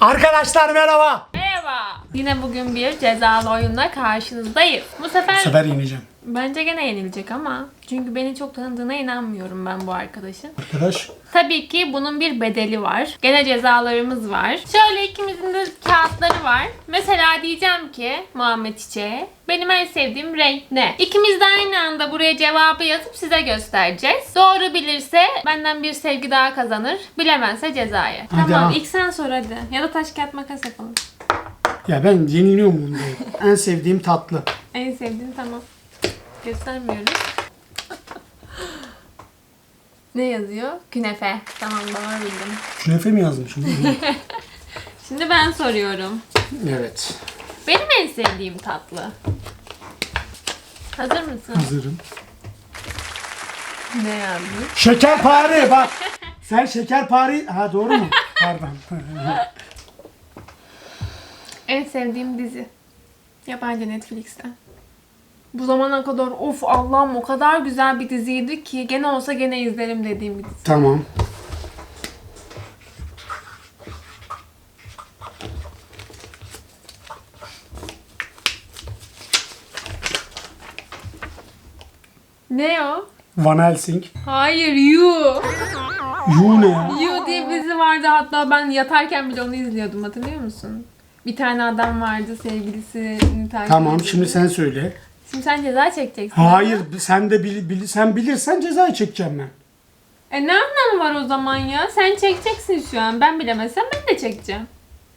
Arkadaşlar merhaba. Merhaba. Yine bugün bir cezalı oyunla karşınızdayız. Bu sefer, Bu sefer yeneceğim. Bence gene yenilecek ama çünkü beni çok tanıdığına inanmıyorum ben bu arkadaşın. Arkadaş Tabii ki bunun bir bedeli var. Gene cezalarımız var. Şöyle ikimizin de kağıtları var. Mesela diyeceğim ki Muhammed Çiçek'e benim en sevdiğim renk ne? İkimiz de aynı anda buraya cevabı yazıp size göstereceğiz. Doğru bilirse benden bir sevgi daha kazanır. Bilemezse cezaya. Hadi tamam ha. ilk sen sor hadi. Ya da taş kağıt makas yapalım. ya ben yeniliyorum bunda. en sevdiğim tatlı. En sevdiğin tamam. Göstermiyoruz. ne yazıyor? Künefe. Tamam doğru bildim. Künefe mi yazmışım? Şimdi ben soruyorum. evet. Benim en sevdiğim tatlı. Hazır mısın? Hazırım. Ne yazdın? Şekerpare bak. Sen şekerpare... Ha doğru mu? Pardon. En sevdiğim dizi. Yabancı Netflix'ten. Bu zamana kadar of Allah'ım o kadar güzel bir diziydi ki gene olsa gene izlerim dediğim bir dizi. tamam. Ne o? Van Helsing. Hayır You. Yu ne ya? You diye bir dizi vardı hatta ben yatarken bile onu izliyordum hatırlıyor musun? Bir tane adam vardı sevgilisini takip Tamam ediyordu. şimdi sen söyle. Şimdi sen ceza çekeceksin. Hayır sen de bil, bil- sen bilirsen cezayı çekeceğim ben. E ne anlamı var o zaman ya? Sen çekeceksin şu an. Ben bilemezsem ben de çekeceğim.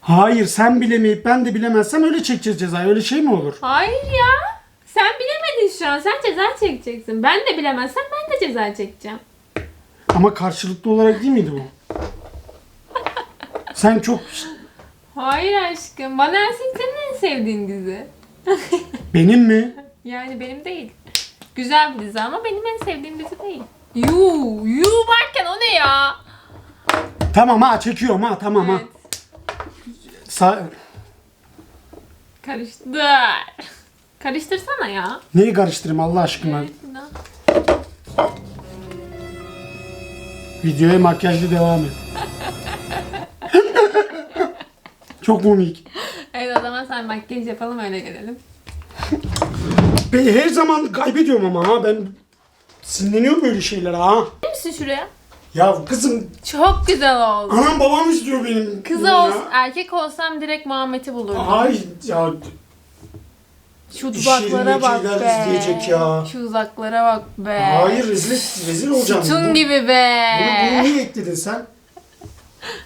Hayır sen bilemeyip ben de bilemezsem öyle çekeceğiz cezayı. Öyle şey mi olur? Hayır ya. Sen bilemedin şu an. Sen ceza çekeceksin. Ben de bilemezsem ben de ceza çekeceğim. Ama karşılıklı olarak değil miydi bu? Sen çok Hayır aşkım. Bana Helsing senin en sevdiğin dizi. benim mi? Yani benim değil. Güzel bir dizi ama benim en sevdiğim dizi değil. Yuu. Yuu varken o ne ya? Tamam ha çekiyorum ha tamam ha. Evet. Sa- Karıştır. Karıştırsana ya. Neyi karıştırayım Allah aşkına? Evet, bir daha. Videoya makyajlı devam et. Çok komik. Evet o zaman sen makyaj yapalım öyle gelelim. Ben her zaman kaybediyorum ama ha ben sinirleniyorum böyle şeylere ha. Gelir misin şuraya? Ya kızım Çok güzel oldu. anam babam istiyor benim. Kız bunu ya. olsun, erkek olsam direkt Muhammed'i bulurdum. Ay ya Şu dudaklara bak şeyler be. izleyecek ya. Şu dudaklara bak be. hayır rezil, rezil olacağım. Sütun gibi be. Bunu, bunu niye ekledin sen?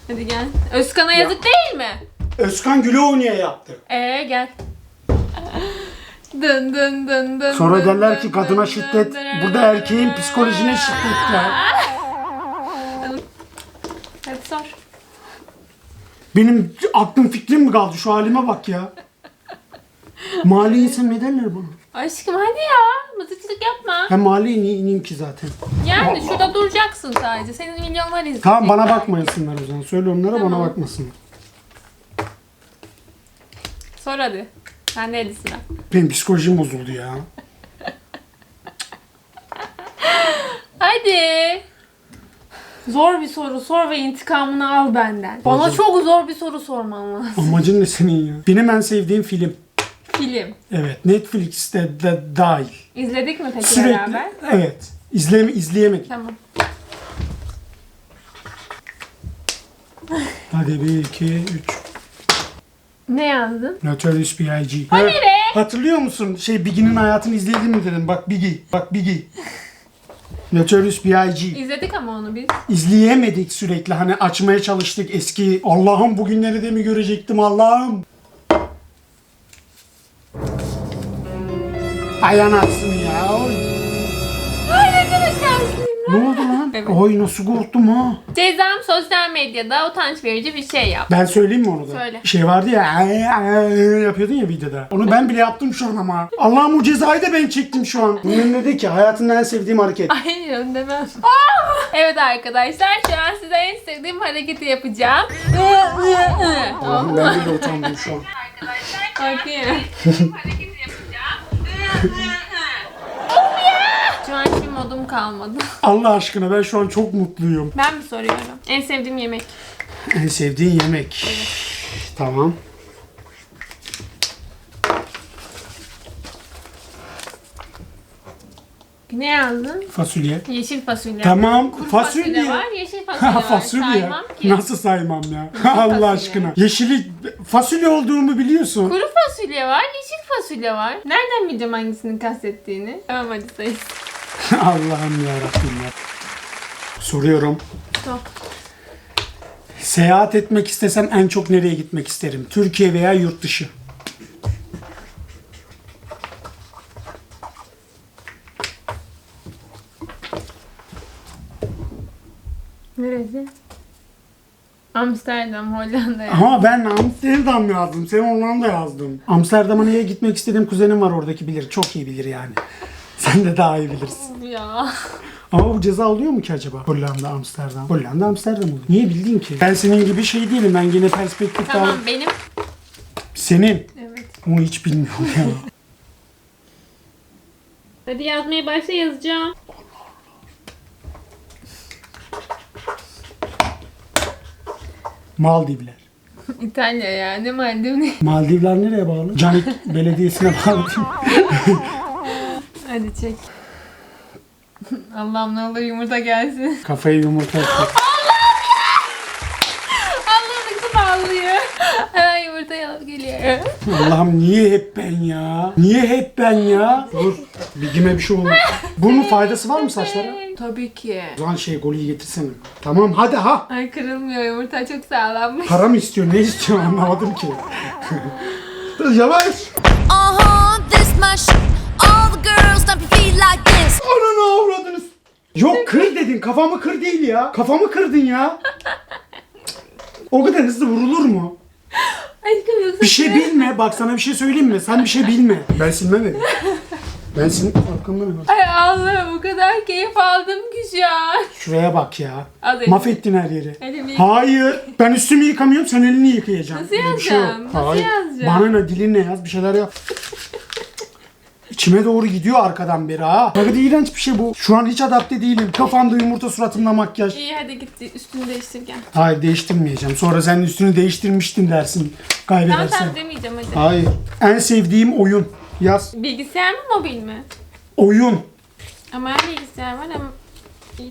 Hadi gel. Özkan'a yazık değil mi? Özkan Güloğlu niye yaptı? Ee gel. Dın dın dın dın. Sonra dın derler dın ki kadına dın şiddet, dın burada dın erkeğin dın. psikolojine şiddet ya. Hadi sor. Benim aklım fikrim mi kaldı? Şu halime bak ya. Mali insan ne derler bana? Aşkım hadi ya. Mızıkçılık yapma. Hem mali niye ineyim ki zaten? Yani şurada duracaksın sadece. Senin milyonlar izleyecek. Tamam bana bakmayasınlar o zaman. Söyle onlara Tamam. bana bakmasınlar. Sor hadi. Sen de hadi sıra. Benim psikolojim bozuldu ya. Hadi. Zor bir soru sor ve intikamını al benden. Bana Hocam. çok zor bir soru sorman lazım. Amacın ne senin ya? Benim en sevdiğim film. Film. Evet. Netflix'te de dahil. İzledik mi peki Sürekli. beraber? Evet. İzleme, izleyemedim. Tamam. Hadi bir, iki, üç. Ne yazdın? Notorious B.I.G. Ha, be! Hatırlıyor musun? Şey Biggie'nin hayatını izledin mi dedim. Bak Biggie. Bak Biggie. Notorious B.I.G. İzledik ama onu biz. İzleyemedik sürekli. Hani açmaya çalıştık eski. Allah'ım bugünleri de mi görecektim Allah'ım. Ay anasını Ne oldu lan? Evet. Ay nasıl korktum ha. Cezam sosyal medyada utanç verici bir şey yap. Ben söyleyeyim mi onu da? Söyle. Şey vardı ya ay, ay, yapıyordun ya videoda. Onu ben bile yaptım şu an ama. Allah'ım o cezayı da ben çektim şu an. Bunun ne de ki hayatımda en sevdiğim hareket. Hayır onu demem. evet arkadaşlar şu an size en sevdiğim hareketi yapacağım. Allah'ım ben bile utandım şu an. Bakayım. Şu an hiçbir modum kalmadı. Allah aşkına ben şu an çok mutluyum. Ben mi soruyorum? En sevdiğim yemek. En sevdiğin yemek. Tamam. Ne yazdın? Fasulye. Yeşil fasulye. Tamam. Kuru fasulye. var, yeşil fasulye var. fasulye. Saymam ki. Nasıl saymam ya? Allah aşkına. Yeşili fasulye olduğumu biliyorsun. Kuru fasulye var, yeşil fasulye var. Nereden bileceğim hangisini kastettiğini? Tamam hadi sayın. Allah'ım ya Rabbim ya. Soruyorum. Tamam. Seyahat etmek istesem en çok nereye gitmek isterim? Türkiye veya yurt dışı? Neresi? Amsterdam, Hollanda. ya. Ama ben Amsterdam yazdım. Sen Hollanda yazdın. Amsterdam'a niye gitmek istediğim kuzenim var oradaki bilir. Çok iyi bilir yani. Sen de daha iyi bilirsin. ya. Ama bu ceza oluyor mu ki acaba? Hollanda, Amsterdam. Hollanda, Amsterdam oluyor. Niye bildin ki? Ben senin gibi şey değilim. Ben yine perspektif Tamam daha... benim. Senin. Evet. Onu hiç bilmiyorum ya. Hadi yazmaya başla yazacağım. Maldivler. İtalya ya ne malum ne. Maldivler nereye bağlı? Canik Belediyesi'ne bağlı değil mi? Hadi çek. Allah'ım ne olur yumurta gelsin. Kafayı yumurta ettik. Allah'ım nasıl bağlıyor. Hemen yumurta alıp geliyor. Allah'ım niye hep ben ya? Niye hep ben ya? Dur. Bilgime bir şey oldu. Bunun faydası var mı saçlara? Tabii ki. O zaman şey golü getirsene. Tamam hadi ha. Ay kırılmıyor yumurta çok sağlammış. Para mı istiyor? Ne istiyor anlamadım ki. Dur yavaş. Uh-huh, this my shit. Ananı avradınız. Yok kır dedin. Kafamı kır değil ya. Kafamı kırdın ya. O kadar hızlı vurulur mu? Aşkım yoksa Bir şey bilme. Bak sana bir şey söyleyeyim mi? Sen bir şey bilme. Ben silmem evi. Ben sil... Arkamdan hemen. Ay Allah'ım o kadar keyif aldım ki şu an. Şuraya bak ya. Al elini. Mahvettin her yeri. Elimi yık- Hayır. Ben üstümü yıkamıyorum. Sen elini yıkayacaksın. Nasıl Öyle bir şey yok. yazacağım? Nasıl yazacağım? Bana ne dilinle yaz. Bir şeyler yap. İçime doğru gidiyor arkadan beri ha. Bakın iğrenç bir şey bu. Şu an hiç adapte değilim. Kafamda yumurta suratımda makyaj. İyi hadi git üstünü değiştir gel. Hayır değiştirmeyeceğim. Sonra sen üstünü değiştirmiştin dersin. Kaybedersen. tamam demeyeceğim hadi. Hayır. En sevdiğim oyun. Yaz. Bilgisayar mı mobil mi? Oyun. Ama her bilgisayar var ama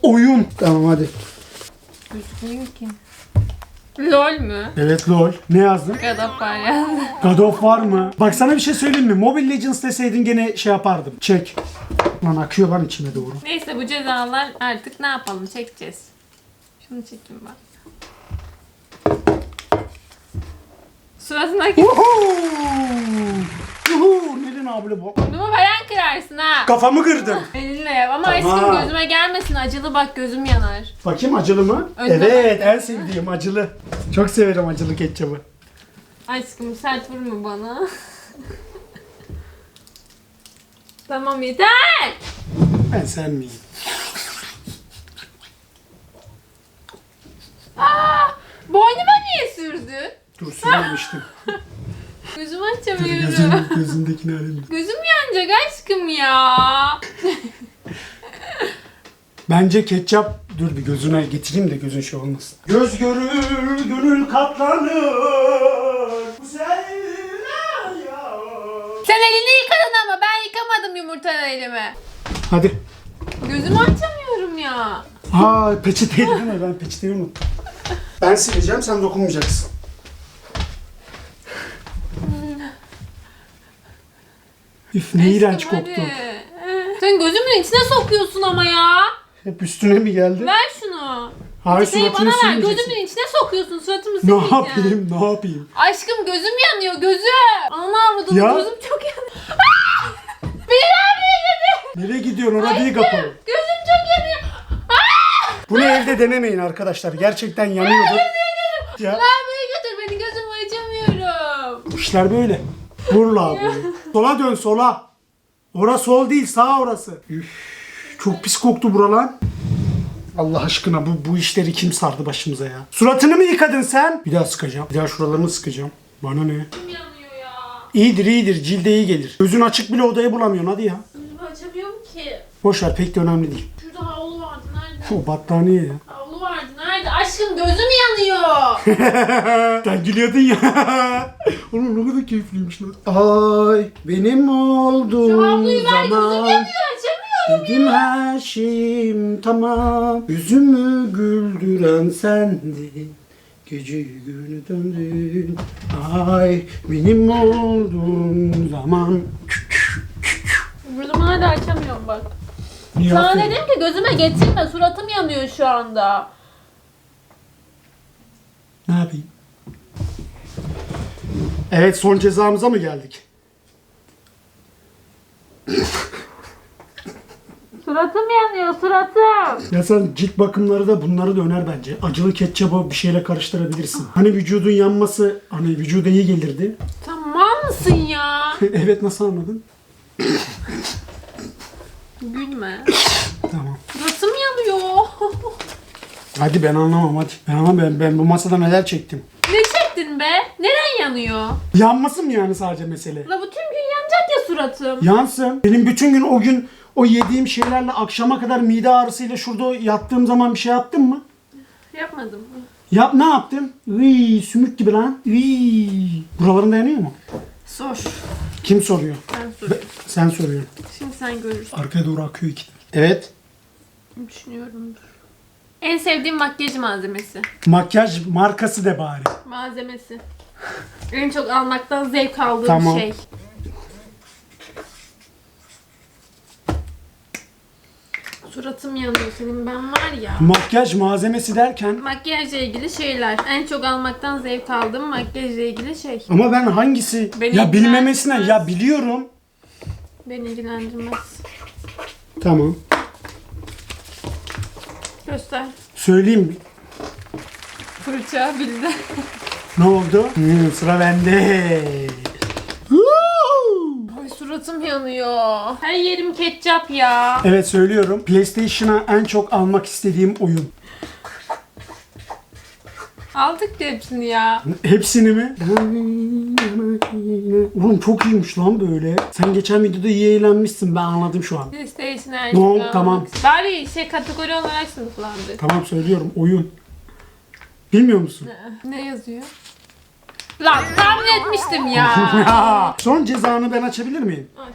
Oyun. Tamam hadi. gözükmüyor ki. LOL mü? Evet lol. Ne yazdın? God of War yazdı. God of War mı? Bak sana bir şey söyleyeyim mi? Mobile Legends deseydin gene şey yapardım. Çek. Lan akıyor lan içime doğru. Neyse bu cezalar artık ne yapalım çekeceğiz. Şunu çekeyim bak. Suratındaki Uhu! Uhu! Neden abla bu? burnumu falan kırarsın ha. Kafamı kırdın. Elinle yap ama Tamam. aşkım gözüme gelmesin acılı bak gözüm yanar. Bakayım acılı mı? Önüne evet en sevdiğim acılı. Çok severim acılı ketçabı. Aşkım sert vurma bana. tamam yeter. Ben sen miyim? Aa, boynuma niye sürdün? Dur sürmemiştim. Gözümü açamıyorum. Gözüm, gözündekini alayım. Gözüm yanacak aşkım ya. Bence ketçap... Dur bir gözüne getireyim de gözün şey olmasın. Göz görür, gönül katlanır. Bu. Sen elini yıkadın ama ben yıkamadım yumurtalı elimi. Hadi. Gözümü açamıyorum ya. Aa peçeteyi mi? Ben peçeteyi unuttum. Ben sileceğim sen dokunmayacaksın. Üf ne iğrenç Aşkım, koktu. hadi. Sen gözümün içine sokuyorsun ama ya. Hep üstüne mi geldi? Ver şunu. Hayır suratını bana ver. silmeyeceksin. Gözümün içine sokuyorsun. Suratımı Ne silmeyeceğim. yapayım ne yapayım? Aşkım gözüm yanıyor gözüm. Ana avradım Ya. gözüm çok yanıyor. Beni nereye gidiyor? Nereye gidiyorsun? Orada değil kapalı. Gözüm çok yanıyor. Bunu evde denemeyin arkadaşlar. Gerçekten yanıyordur. Ya Lavaboya götür beni gözümü açamıyorum. bu işler böyle. Vur lavaboyu. Sola dön sola. Ora sol değil sağ orası. Üf, çok pis koktu buralan. Allah aşkına bu, bu işleri kim sardı başımıza ya? Suratını mı yıkadın sen? Bir daha sıkacağım. Bir daha şuralarını sıkacağım. Bana ne? İyidir iyidir cilde iyi gelir. Gözün açık bile odayı bulamıyorsun hadi ya. Gözümü açamıyorum ki. Boş ver pek de önemli değil. Şurada havlu vardı nerede? O battaniye ya. Havlu vardı nerede? Aşkım gözüm yanıyor. Sen gülüyordun ya. Oğlum ne kadar keyifliymiş lan. Ay benim Şu olduğum havluyu ver gözüm yanıyor. Dedim her şeyim tamam. Yüzümü güldüren sendin. Gece günü döndün. Ay benim olduğum zaman. Gözümü hala açamıyorum bak. Niye Sana aferin? dedim ki gözüme getirme suratım yanıyor şu anda. Ne yapayım? Evet son cezamıza mı geldik? Suratım yanıyor suratım. Ya sen cilt bakımları da bunları da öner bence. Acılı ketçabı bir şeyle karıştırabilirsin. Hani vücudun yanması hani vücuda iyi gelirdi. Tamam mısın ya? evet nasıl anladın? Gülme. Tamam. Suratım yanıyor. Hadi ben anlamam hadi. Ben anlamam ben, ben bu masada neler çektim. Ne çektin be? Neren yanıyor? Yanması mı yani sadece mesele? La bütün gün yanacak ya suratım. Yansın. Benim bütün gün o gün o yediğim şeylerle akşama kadar mide ağrısıyla şurada yattığım zaman bir şey yaptın mı? Yapmadım. Yap ne yaptım? Iy, sümük gibi lan. Iy. Buralarında yanıyor mu? Sor. Kim soruyor? Ben sor. Be- sen soruyorsun. Şimdi sen görürsün. Arkaya doğru akıyor iki. Evet. Düşünüyorum. En sevdiğim makyaj malzemesi. Makyaj markası de bari. Malzemesi. En çok almaktan zevk aldığım Tamam. şey. Suratım yanıyor senin ben var ya. Makyaj malzemesi derken Makyajla ilgili şeyler. En çok almaktan zevk aldığım makyajla ilgili şey. ama ben hangisi Beni ya bilmemesine ilgilendirmez. ya biliyorum. Beni ilgilendirmez. Tamam. Göster. Söyleyeyim Fırça bildi. ne oldu? Hmm, sıra bende. Ay suratım yanıyor. Her yerim ketçap ya. Evet söylüyorum. PlayStation'a en çok almak istediğim oyun. Aldık da hepsini ya. Hepsini mi? Oğlum çok iyiymiş lan böyle. Sen geçen videoda iyi eğlenmişsin ben anladım şu an. PlayStation her Tamam, şeyi tamam. almak- Bari şey kategori olarak sınıflandır. Tamam söylüyorum oyun. Bilmiyor musun? Ne yazıyor? Lan tahmin etmiştim ya. Son cezanı ben açabilir miyim? Aç.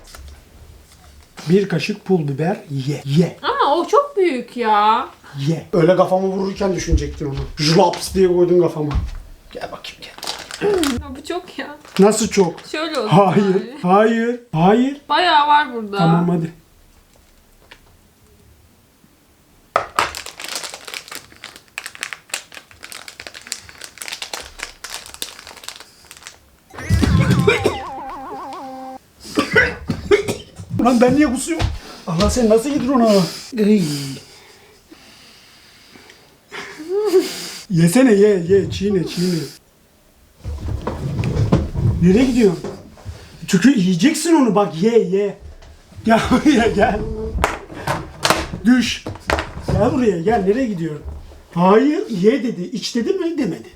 Bir kaşık pul biber ye. Ye. Ama o çok büyük ya. Ye. Öyle kafamı vururken düşünecektin onu. Jlaps diye koydun kafama. Gel bakayım gel. Ya Bu çok ya. Nasıl çok? Şöyle olsun Hayır. bari. Hayır. Hayır. Bayağı var burada. Tamam hadi. Lan ben niye kusuyorum? Allah sen nasıl yedin onu? Ey. Yesene ye ye çiğne çiğne. Nereye gidiyorsun? Çünkü yiyeceksin onu bak ye ye. Gel buraya gel. Düş. Gel buraya gel nereye gidiyorsun? Hayır ye dedi. İç dedi mi demedi.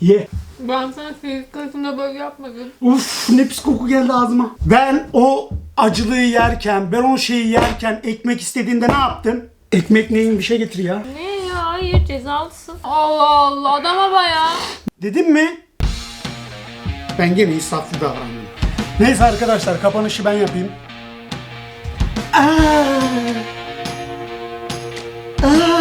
Ye. Ben sana fizik böyle yapmadım. Uf ne pis koku geldi ağzıma. Ben o acılığı yerken, ben o şeyi yerken ekmek istediğinde ne yaptım? Ekmek neyin bir şey getir ya. Ne ya? Hayır cezalısın. Allah Allah adama bayağı. Dedim mi? Ben gene insaflı davranıyorum. Neyse arkadaşlar kapanışı ben yapayım. Aa! Aa!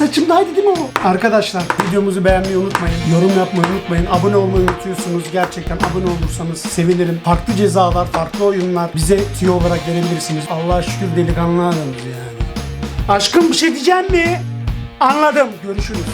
Saçımdaydı değil mi o? Arkadaşlar videomuzu beğenmeyi unutmayın. Yorum yapmayı unutmayın. Abone olmayı unutuyorsunuz. Gerçekten abone olursanız sevinirim. Farklı cezalar, farklı oyunlar bize tüyo olarak verebilirsiniz. Allah'a şükür delikanlı adamız yani. Aşkım bir şey diyeceğim mi? Anladım. Görüşürüz.